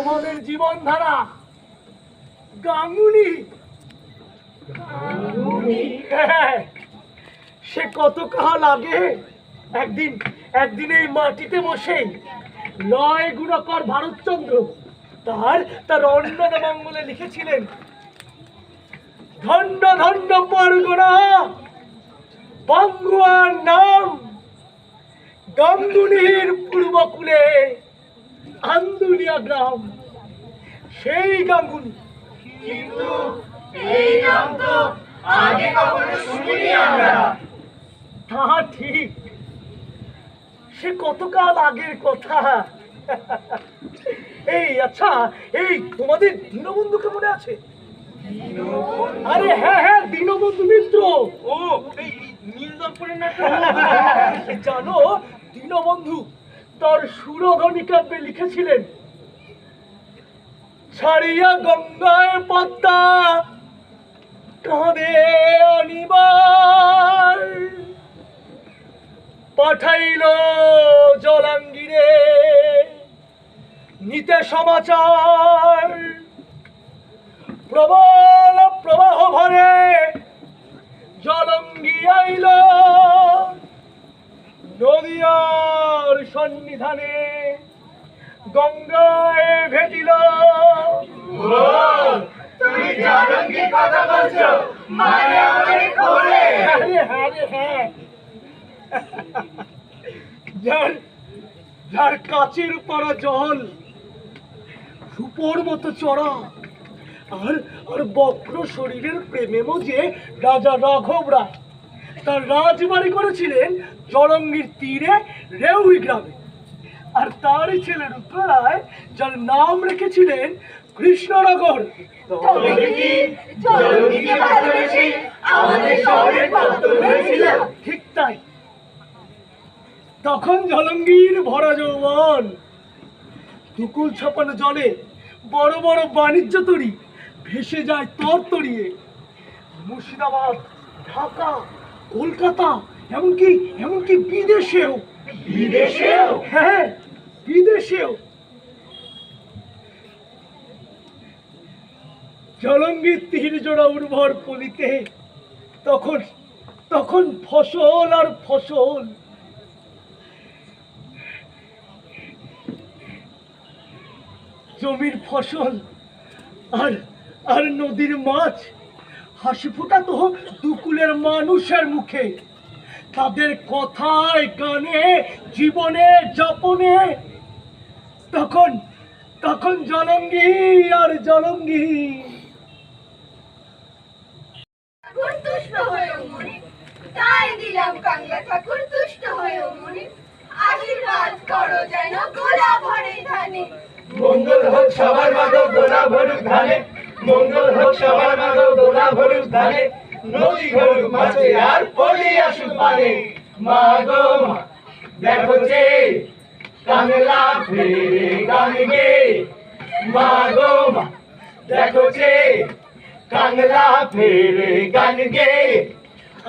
ধারা গাঙ্গুনি হ্যাঁ, সে কত কাল আগে একদিন একদিন এই মাটিতে বসে লয় গুণকর ভারতচন্দ্র তার তার অন্নদ মঙ্গলে লিখেছিলেন ধন্য ধন্য পরগনা বাঙ্গুয়ার নাম গাঙ্গুনির পূর্বকুলে। আন্দুলিয়া গ্রাম সেই গাঙ্গুনি কিন্তু এই নাম তো আগে কখনো শুনিনি আমরা। তা ঠিক। সে কতকাল আগের কথা। এই আচ্ছা এই তোমাদের দীনবন্ধুকে মনে আছে? আরে হ্যাঁ হ্যাঁ দীনবন্ধু মিত্র। ও এই নীল দর্পণের জানো দীনবন্ধু তার সুরধনী কাব্যে লিখেছিলেন। ছাড়িয়া গঙ্গায় পদ্মা কাঁদে অনিবার পাঠাইল জলাঙ্গিরে নিতে সমাচার। প্রবল প্রবাহ ভরে জলঙ্গি আইল। সন্নিধানে গঙ্গায় ভেটিল তুমি জানঙ্গি কথা বলছো মানে আরে হ্যাঁ হ্যাঁ। যার যার কাচের পরা জল সুপোর মতো চড়া আর আর বক্র শরীরের প্রেমে মজে রাজা রাঘব রায় তার রাজবাড়ি করেছিলেন জলঙ্গির তীরে রেউরি গ্রামে। আর তারই ছেলে রুদ্ররায় যার নাম রেখেছিলেন কৃষ্ণনগর। ঠিক তাই। তখন জলঙ্গির ভরা যৌবন দুকুল ছাপানো জলে বড় বড় বাণিজ্য তরি ভেসে যায় তর তরিয়ে মুর্শিদাবাদ ঢাকা। কলকাতা এমনকি এমনকি বিদেশেও। বিদেশেও? হ্যাঁ বিদেশেও। জলঙ্গির তীর জোড়া উর্বর পলিতে তখন তখন ফসল আর ফসল। জমির ফসল আর আর নদীর মাছ হাসি ফোটাতো দুকুলের মানুষের মুখে। তাদের কথায় গানে জীবনে যাপনে। তখন তখন জলঙ্গি আর জলঙ্গি। ঠাকুর তুষ্ট হয়েও মনে তাই দিলাম কাংলা ঠাকুর তুষ্ট হয়েও মনে আশীর্বাদ করো যেন গোলা ভরে ধানে। মঙ্গল হোক সবার মাগো গোলা ভরুক ধানে। মঙ্গল হোক সবার মাগো গোলা ভরুক ধানে নদী ঘরুক মাছে আর পলি আসুক মা গো দেখো যে কাংলা ফেরে গান মা গো দেখো যে কাংলা ফেরে গান গে।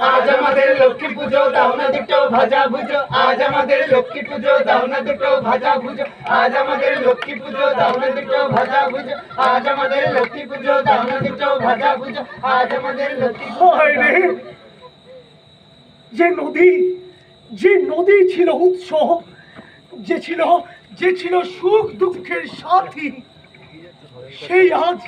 আজ আমাদের লক্ষ্মী পুজো, দাও না ভাজা ভুজো আজ আমাদের লক্ষ্মী পুজো দাও না দুটো ভাজা ভুজো। আজ আমাদের লক্ষ্মী পুজো দাও না দুটো ভাজা ভুজো। আজ আমাদের লক্ষ্মী পুজো দাও না দুটো ভাজা ভুজো। আজ আমাদের লক্ষ্মী যে নদী যে নদী ছিল উৎস যে ছিল যে ছিল সুখ দুঃখের সাথী সেই আজ